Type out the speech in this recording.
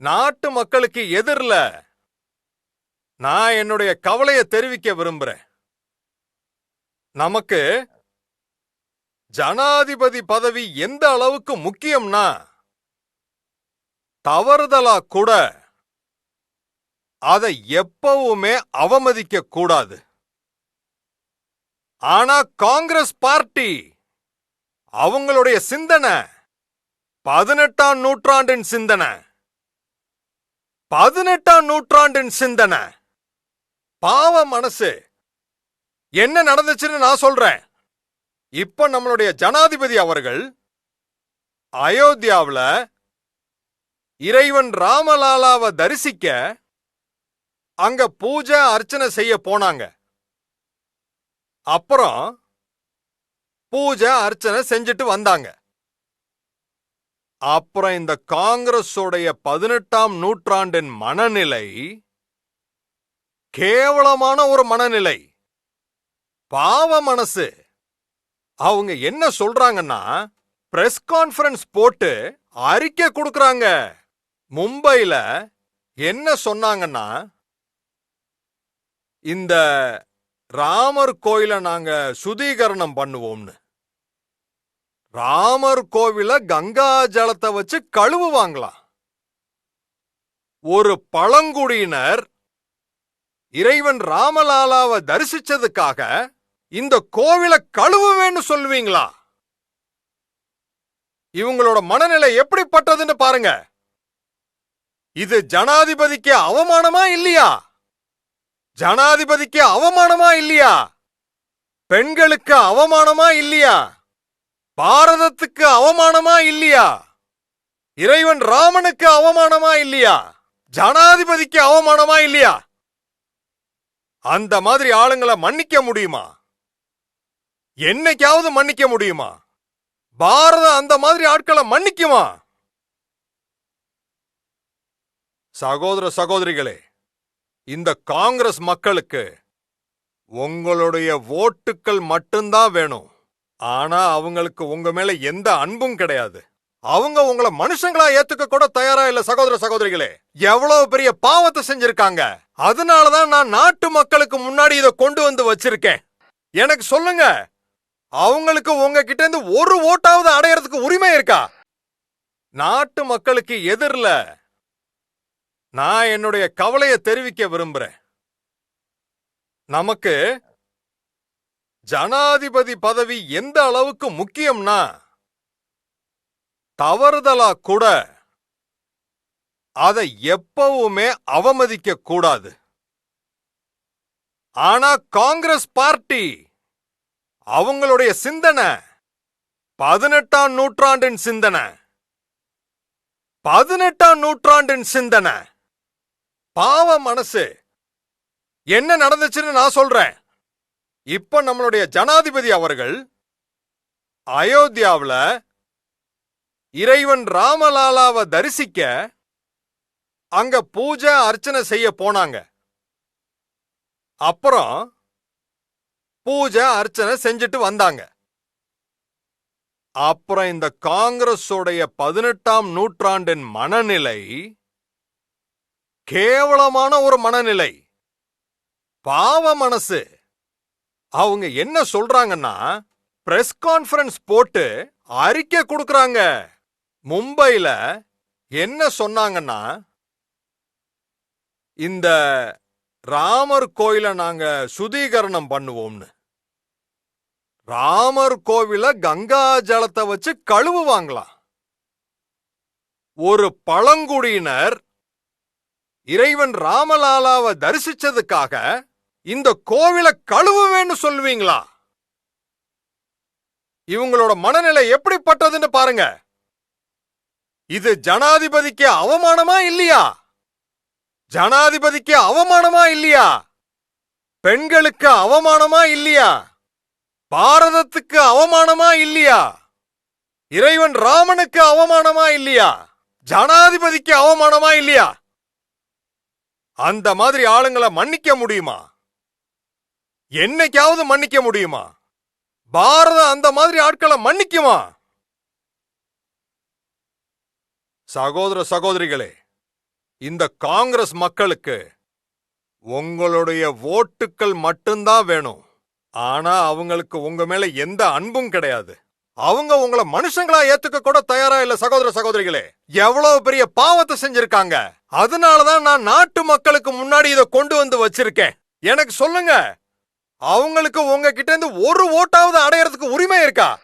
நாட்டு மக்களுக்கு எதிரில நான் என்னுடைய கவலையை தெரிவிக்க விரும்புறேன். நமக்கு ஜனாதிபதி பதவி எந்த அளவுக்கு முக்கியம்னா தவறுதலா கூட அதை எப்பவுமே அவமதிக்க கூடாது. ஆனா காங்கிரஸ் பார்ட்டி அவங்களுடைய சிந்தனை பதினெட்டாம் நூற்றாண்டின் சிந்தனை பதினெட்டாம் நூற்றாண்டின் சிந்தனை. பாவ மனசு. என்ன நடந்துச்சுன்னு நான் சொல்றேன். இப்ப நம்மளுடைய ஜனாதிபதி அவர்கள் அயோத்தியாவில் இறைவன் ராமலாலாவை தரிசிக்க அங்க பூஜை அர்ச்சனை செய்ய போனாங்க. அப்புறம் பூஜை அர்ச்சனை செஞ்சுட்டு வந்தாங்க. அப்புறம் இந்த காங்கிரஸோடைய பதினெட்டாம் நூற்றாண்டின் மனநிலை கேவலமான ஒரு மனநிலை. பாவ மனசு. அவங்க என்ன சொல்றாங்கன்னா பிரஸ் கான்ஃபரன்ஸ் போட்டு அறிக்கை கொடுக்கறாங்க. மும்பையில என்ன சொன்னாங்கன்னா இந்த ராமர் கோயிலை நாங்க சுதீகரணம் பண்ணுவோம்னு. ராமர் கோவில கங்கா ஜலத்தை வச்சு கழுவுவாங்களாம். ஒரு பழங்குடியினர் இறைவன் ராமலாலாவை தரிசிச்சதுக்காக இந்த கோவிலை கழுவுவேன்னு சொல்லுவீங்களா? இவங்களோட மனநிலை எப்படிப்பட்டதுன்னு பாருங்க. இது ஜனாதிபதிக்கு அவமானமா இல்லையா? ஜனாதிபதிக்கு அவமானமா இல்லையா? பெண்களுக்கு அவமானமா இல்லையா? பாரதத்துக்கு அவமானமா இல்லையா? இறைவன் ராமனுக்கு அவமானமா இல்லையா? ஜனாதிபதிக்கு அவமானமா இல்லையா? அந்த மாதிரி ஆளுங்களை மன்னிக்க முடியுமா? என்னைக்காவது மன்னிக்க முடியுமா? பாரதம் அந்த மாதிரி ஆட்களை மன்னிக்குமா? சகோதர சகோதரிகளே இந்த காங்கிரஸ் மக்களுக்கு உங்களுடைய ஓட்டுக்கள் மட்டும்தான் வேணும். ஆனா அவங்களுக்கு உங்க மேல எந்த அன்பும் கிடையாது. அவங்க உங்களை மனுஷங்களா ஏத்துக்க கூட தயாரா இல்ல சகோதர சகோதரிகளே. எவ்வளவு பெரிய பாவத்தை செஞ்சிருக்காங்க. அதனாலதான் நான் நாட்டு மக்களுக்கு முன்னாடி இதை கொண்டு வந்து வச்சிருக்கேன். எனக்கு சொல்லுங்க அவங்களுக்கு உங்ககிட்ட இருந்து ஒரு ஓட்டாவது அடையறதுக்கு உரிமை இருக்கா? நாட்டு மக்களுக்கு எதிரில் நான் என்னுடைய கவலையை தெரிவிக்க விரும்புறேன். நமக்கு ஜனாதிபதி பதவி எந்த அளவுக்கு முக்கியம்னா தவறுதலா கூட அதை எப்பவுமே அவமதிக்க கூடாது. ஆனா காங்கிரஸ் பார்ட்டி அவங்களுடைய சிந்தனை பதினெட்டாம் நூற்றாண்டின் சிந்தனை பதினெட்டாம் நூற்றாண்டின் சிந்தனை. பாவ மனசு. என்ன நடந்துச்சுன்னு நான் சொல்றேன். இப்ப நம்மளுடைய ஜனாதிபதி அவர்கள் அயோத்தியாவுல இறைவன் ராமலாலாவை தரிசிக்க அங்க பூஜை அர்ச்சனை செய்ய போனாங்க. அப்புறம் பூஜை அர்ச்சனை செஞ்சுட்டு வந்தாங்க. அப்புறம் இந்த காங்கிரஸோடைய பதினெட்டாம் நூற்றாண்டின் மனநிலை கேவலமான ஒரு மனநிலை. பாவ மனசு. அவங்க என்ன சொல்றாங்கன்னா பிரஸ் கான்ஃபரன்ஸ் போட்டு அறிக்கை கொடுக்கறாங்க. மும்பைல என்ன சொன்னாங்கன்னா இந்த ராமர் கோயிலை நாங்க சுதீகரணம் பண்ணுவோம்னு. ராமர் கோவில கங்கா ஜலத்தை வச்சு கழுவுவாங்களாம் ஒரு பழங்குடியினர் இறைவன் ராமலாலாவை தரிசிச்சதுக்காக இந்த கோவிலை கழுவுவேன்னு சொல்லுவீங்களா? இவங்களோட மனநிலை எப்படிப்பட்டதுன்னு பாருங்க. இது ஜனாதிபதிக்கு அவமானமா இல்லையா? ஜனாதிபதிக்கு அவமானமா இல்லையா? பெண்களுக்கு அவமானமா இல்லையா? பாரதத்துக்கு அவமானமா இல்லையா? இறைவன் ராமனுக்கு அவமானமா இல்லையா? ஜனாதிபதிக்கு அவமானமா இல்லையா? அந்த மாதிரி ஆளுங்களை மன்னிக்க முடியுமா? என்னைக்காவது மன்னிக்க முடியுமா? பாரதம் அந்த மாதிரி ஆட்களை மன்னிக்குமா? சகோதர சகோதரிகளே இந்த காங்கிரஸ் மக்களுக்கு உங்களுடைய ஓட்டுக்கள் மட்டும்தான் வேணும். ஆனா அவங்களுக்கு உங்க மேல எந்த அன்பும் கிடையாது. அவங்க உங்களை மனுஷங்களா ஏத்துக்க கூட தயாரா இல்ல சகோதர சகோதரிகளே. எவ்வளவு பெரிய பாவத்தை செஞ்சிருக்காங்க. அதனாலதான் நான் நாட்டு மக்களுக்கு முன்னாடி இதை கொண்டு வந்து வச்சிருக்கேன். எனக்கு சொல்லுங்க அவங்களுக்கு உங்ககிட்ட இருந்து ஒரு ஓட்டாவது அடையறதுக்கு உரிமை இருக்கா?